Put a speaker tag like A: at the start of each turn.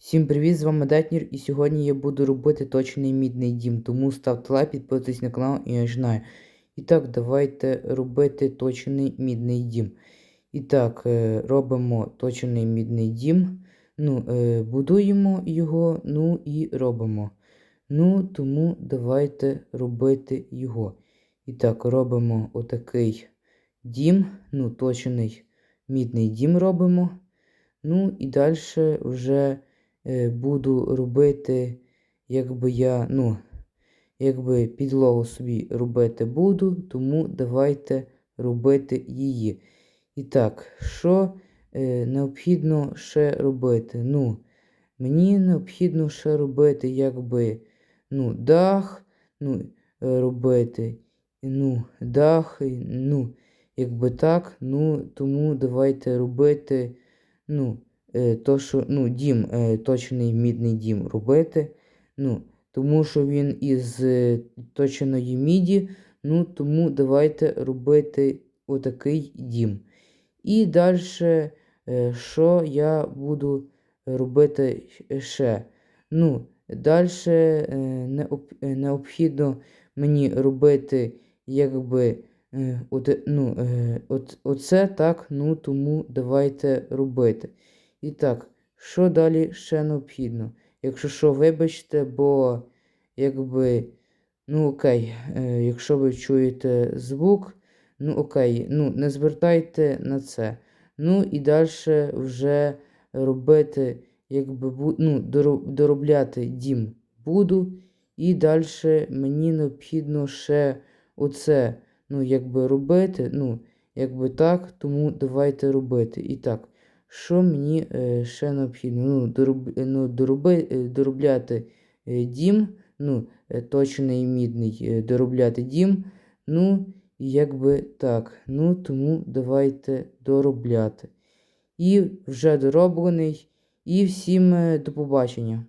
A: Всім привіт, з вами Детнір, і сьогодні я буду робити точний мідний дім, тому ставте лайк, підписуйтесь на канал і починаю. І так, давайте робити точний мідний дім. І так, е, робимо точний мідний дім. Ну, е, будуємо його, ну і робимо. Ну, тому давайте робити його. І так, робимо отакий дім, ну, точний мідний дім робимо. Ну і далі вже буду робити, якби я, ну, якби підлогу собі робити буду, тому давайте робити її. І так, що е, необхідно ще робити? Ну, мені необхідно ще робити, якби, ну, дах, ну, е, робити, ну, дах, ну, якби так, ну, тому давайте робити, ну, е, то, що, ну, дім, е, точний мідний дім робити. Ну, тому що він із е, точеної міді, ну, тому давайте робити отакий дім. І далі, е, що я буду робити ще? Ну, далі необхідно мені робити, якби, е, от, ну, е, от, оце так, ну, тому давайте робити. І так, що далі ще необхідно? Якщо що, вибачте, бо якби, ну окей, е, якщо ви чуєте звук, ну окей, ну не звертайте на це. Ну і далі вже робити, якби ну, доробляти дім буду. І далі мені необхідно ще оце, ну, якби робити, ну, якби так, тому давайте робити. І так, що мені е, ще необхідно? Ну, дороб, е, ну, дороби, е, доробляти дім, ну, точний мідний, доробляти дім. Ну, якби так. Ну, тому давайте доробляти. І вже дороблений. І всім до побачення.